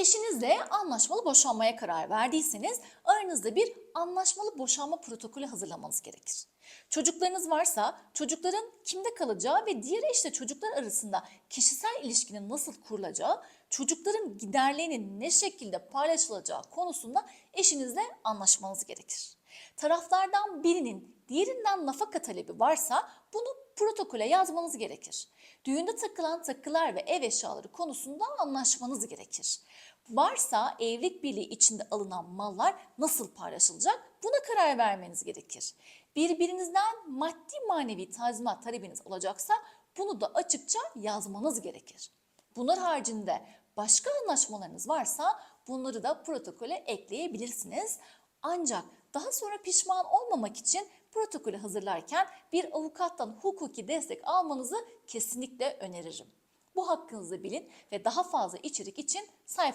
Eşinizle anlaşmalı boşanmaya karar verdiyseniz aranızda bir anlaşmalı boşanma protokolü hazırlamanız gerekir. Çocuklarınız varsa çocukların kimde kalacağı ve diğer eşle çocuklar arasında kişisel ilişkinin nasıl kurulacağı, çocukların giderlerinin ne şekilde paylaşılacağı konusunda eşinizle anlaşmanız gerekir. Taraflardan birinin diğerinden nafaka talebi varsa bunu protokole yazmanız gerekir. Düğünde takılan takılar ve ev eşyaları konusunda anlaşmanız gerekir. Varsa evlilik birliği içinde alınan mallar nasıl paylaşılacak buna karar vermeniz gerekir. Birbirinizden maddi manevi tazminat talebiniz olacaksa bunu da açıkça yazmanız gerekir. Bunlar haricinde başka anlaşmalarınız varsa bunları da protokole ekleyebilirsiniz. Ancak daha sonra pişman olmamak için protokolü hazırlarken bir avukattan hukuki destek almanızı kesinlikle öneririm. Bu hakkınızı bilin ve daha fazla içerik için sayfa